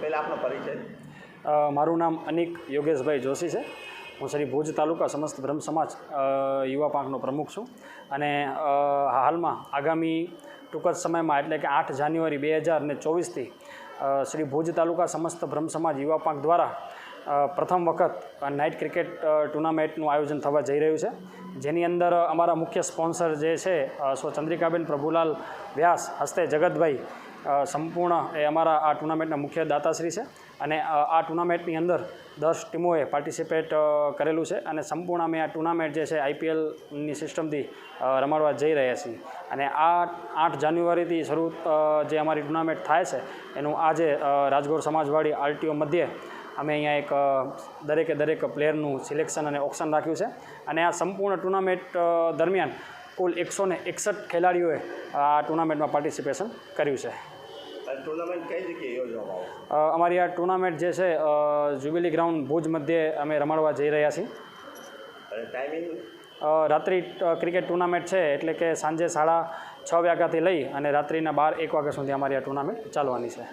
પરિચય. મારું નામ અનિક યોગેશભાઈ જોશી છે. હું શ્રી ભુજ તાલુકા સમસ્ત બ્રહ્મ સમાજ યુવા પાંખનો પ્રમુખ છું. અને હાલમાં આગામી ટૂંક જ સમયમાં, એટલે કે આઠ જાન્યુઆરી બે હજાર ને ચોવીસથી શ્રી ભુજ તાલુકા સમસ્ત બ્રહ્મ સમાજ યુવા પાંખ દ્વારા પ્રથમ વખત નાઇટ ક્રિકેટ ટુર્નામેન્ટનું આયોજન થવા જઈ રહ્યું છે. જેની અંદર અમારા મુખ્ય સ્પોન્સર જે છે સો ચંદ્રિકાબેન પ્રભુલાલ વ્યાસ, હસ્તે જગતભાઈ સંપૂર્ણ એ અમારા આ ટુર્નામેન્ટના મુખ્ય દાતાશ્રી છે. અને આ ટુર્નામેન્ટની અંદર દસ ટીમોએ પાર્ટિસિપેટ કરેલું છે અને સંપૂર્ણ અમે આ ટુર્નામેન્ટ જે છે આઈપીએલની સિસ્ટમથી રમાડવા જઈ રહ્યા છીએ. અને આ આઠ જાન્યુઆરીથી શરૂ જે અમારી ટુર્નામેન્ટ થાય છે, એનું આજે રાજગોર સમાજવાડી આરટીઓ મધ્યે અમે અહીંયા એક દરેકે દરેક પ્લેયરનું સિલેક્શન અને ઓપ્શન રાખ્યું છે. અને આ સંપૂર્ણ ટુર્નામેન્ટ દરમિયાન કુલ એકસો એકસઠ ખેલાડીઓએ આ ટુર્નામેન્ટમાં પાર્ટિસિપેશન કર્યું છે. ટુર્નામેન્ટ કઈ જગ્યાએ યોજવામાં આવશે? અમારી આ ટુર્નામેન્ટ જે છે જ્યુબિલી ગ્રાઉન્ડ ભુજ મધ્યે અમે રમાડવા જઈ રહ્યા છીએ. અને ટાઈમિંગ રાત્રિ ક્રિકેટ ટુર્નામેન્ટ છે એટલે કે સાંજે સાડા છ વાગ્યાથી લઈ અને રાત્રિના બાર એક વાગ્યા સુધી અમારી આ ટુર્નામેન્ટ ચાલવાની છે.